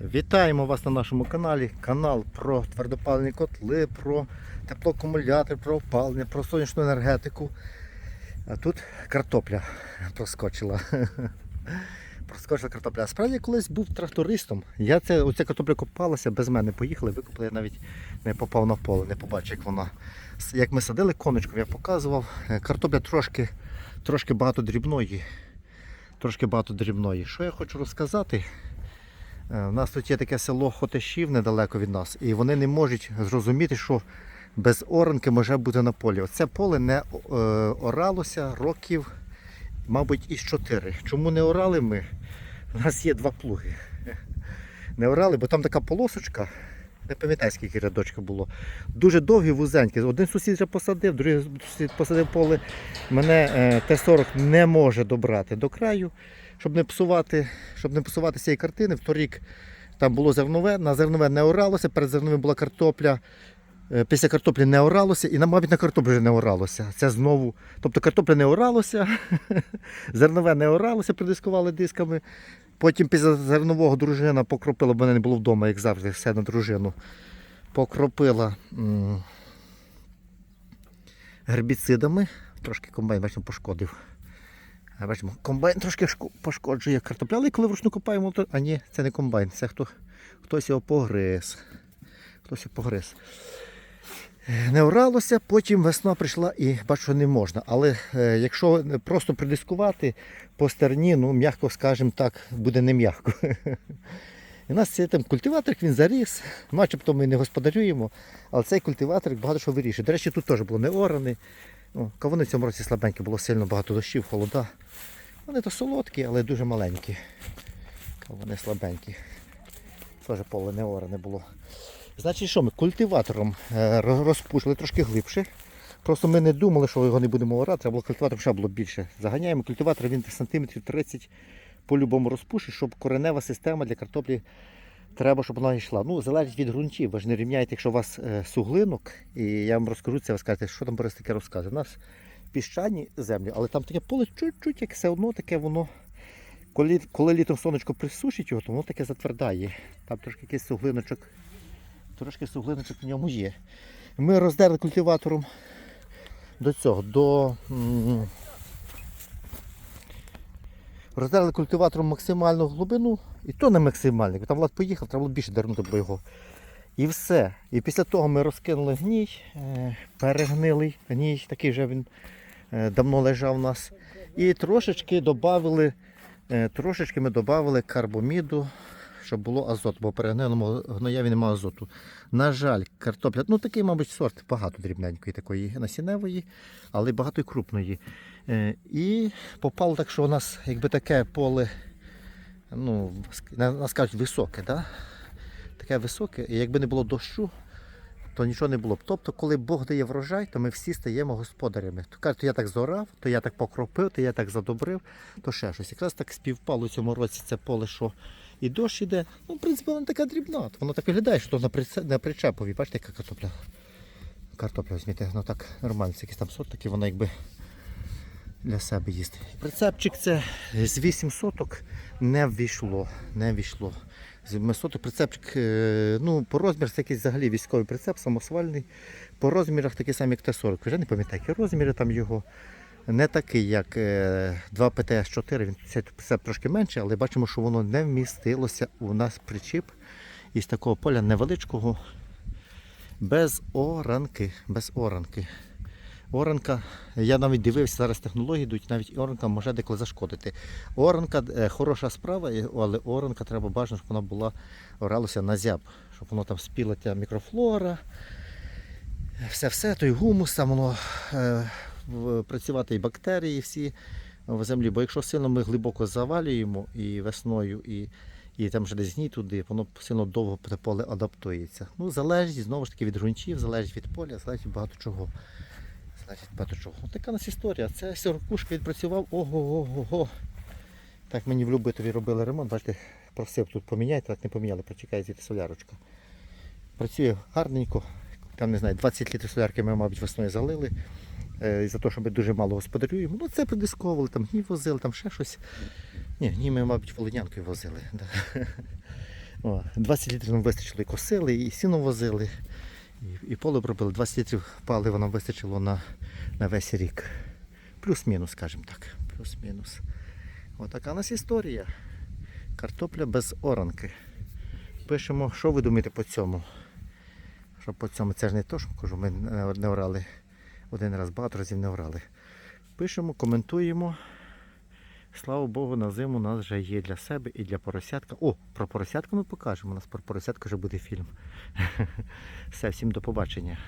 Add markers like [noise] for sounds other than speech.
Вітаємо вас на нашому каналі. Канал про твердопаливні котли, про теплоакумулятор, про опалення, про сонячну енергетику. А тут картопля проскочила. [laughs] Проскочила картопля. Справді я колись був трактористом. Я це, оця картопля копалася, без мене поїхали, викопали, я навіть не попав на поле, не побачив, як вона. Як ми садили коночком, я показував. Е, Картопля трошки, трошки багато дрібної. Трошки багато дрібної. Що я хочу розказати? Е, У нас тут є таке село Хотешів недалеко від нас, і вони не можуть зрозуміти, що без оранки може бути на полі. Оце поле не е, оралося років, мабуть, із 4. Чому не орали ми? У нас є два плуги. Не орали, бо там така полосочка, не пам'ятаю, скільки рядочка було. Дуже довгі, вузенькі. Один сусід вже посадив, другий сусід посадив поле. Мене е, Т-40 не може добрати до краю щоб не псувати, щоб не псувати цієї картини. В торік там було зернове, на зернове не оралося, перед зерновим була картопля. е, Після картоплі не оралося і, мабуть, на картоплі вже не оралося. Це знову. Тобто картопля не оралося, [laughs] зернове не оралося, придискували дисками. Потім після зернового дружина покропила, бо мене не було вдома, як завжди, все на дружину. Покропила гербіцидами. Трошки комбайн, бачимо, пошкодив. Бачимо, комбайн трошки пошкоджує картоплю, але коли вручну копаємо, то. А ні, це не комбайн, це хто, хтось його погриз. Хтось його погриз. Е, Не оралося, потім весна прийшла і бачу, що не можна. Але е, якщо просто придискувати по стерні, ну, м'яко скажемо так, буде не м'яко. [laughs] У нас є там культиватор, він заріс, начебто ми не господарюємо, але цей культиватор багато що вирішує. До речі, тут теж було не ораний. Ну, кавуни в цьому році слабенькі, було сильно багато дощів, холода. Вони то солодкі, але дуже маленькі. Кавуни слабенькі. Теж поле не оране було. Значить, що ми культиватором е, розпушили трошки глибше. Просто ми не думали, що його не будемо орати, треба було культиватором ще було більше. Заганяємо культиватор, він сантиметрів 30 по-любому розпушить, щоб коренева система для картоплі треба, щоб вона йшла. Ну, залежить від ґрунтів. Ви ж не рівняєте, якщо у вас е, суглинок, і я вам розкажу це, ви скажете, що там Борис таке розказує. У нас піщані землі, але там таке поле чуть-чуть, як все одно таке воно. Коли, коли літом сонечко присушить його, то воно таке затвердає. Там трошки якийсь суглиночок, трошки суглиночок в ньому є. Ми роздерли культиватором до цього, до. Роздерли культиватором максимальну глибину, і то не максимальну. Там Влад поїхав, треба було більше дернути було його. І все. І після того ми розкинули гній, е, перегнилий гній, такий вже він е, давно лежав у нас. І трошечки добавили, трошечки ми додали карбоміду, щоб було азот, бо в перегнилому гнояві немає азоту. На жаль, картопля, ну такий, мабуть, сорт, багато дрібненької такої насінневої, але багато і крупної. Е, І попало так, що у нас якби таке поле, ну, нас кажуть, високе, да? таке високе, і якби не було дощу, то нічого не було б. Тобто, коли Бог дає врожай, то ми всі стаємо господарями. То кажуть, то я так зорав, то я так покропив, то я так задобрив, то ще щось. Якраз так співпало у цьому році це поле, що і дощ іде. Ну, в принципі, воно така дрібна. Воно так виглядає, що на, причепові. Бачите, яка картопля. Картопля візьміть, ну так нормально, це якийсь там сорт, такий вона якби для себе їсти. Прицепчик це з 8 соток не ввійшло. Не ввійшло. З 8 соток прицепчик, е, ну, по розміру це якийсь взагалі військовий прицеп, самосвальний. По розмірах такий самий, як Т-40. Вже не пам'ятаю, які розміри там його. Не такий, як е, 2 ПТС-4, він цей трошки менший, але бачимо, що воно не вмістилося у нас причіп із такого поля невеличкого, без оранки. Без оранки. Оранка, я навіть дивився, зараз технології йдуть, навіть оранка може деколи зашкодити. Оранка е, хороша справа, але оранка треба бажано, щоб вона була оралася на зяб, щоб воно там спіла мікрофлора, все-все, той гумус, там воно е, працювати і бактерії всі в землі. Бо якщо сильно ми глибоко завалюємо і весною, і, і там десь гній туди, воно сильно довго те поле адаптується. Ну, залежить знову ж таки від ґрунтів, залежить від поля, залежить багато чого. Значить, багато чого. От така у нас історія. Це сорокушка відпрацював. Ого-го-го. Так мені в Любитові робили ремонт. Бачите, просив тут поміняйте, так не поміняли, прочекає звідти солярочка. Працює гарненько. Там не знаю, 20 літрів солярки ми, мабуть, весною залили. Е, за те, що ми дуже мало господарюємо. Ну це придисковували, там гній возили, там ще щось. Ні, гній ми, мабуть, волинянкою возили. Да. 20 літрів нам вистачило і косили, і сіно возили, і, і поле пробили. 20 літрів палива нам вистачило на, на весь рік. Плюс-мінус, скажімо так. Плюс-мінус. Отака у нас історія. Картопля без оранки. Пишемо, що ви думаєте по цьому? Що по цьому це ж не то, що кажу, ми не орали один раз, багато разів не врали. Пишемо, коментуємо. Слава Богу, на зиму у нас вже є для себе і для поросятка. О, про поросятка ми покажемо. У нас про поросятка вже буде фільм. [laughs] Все, всім до побачення.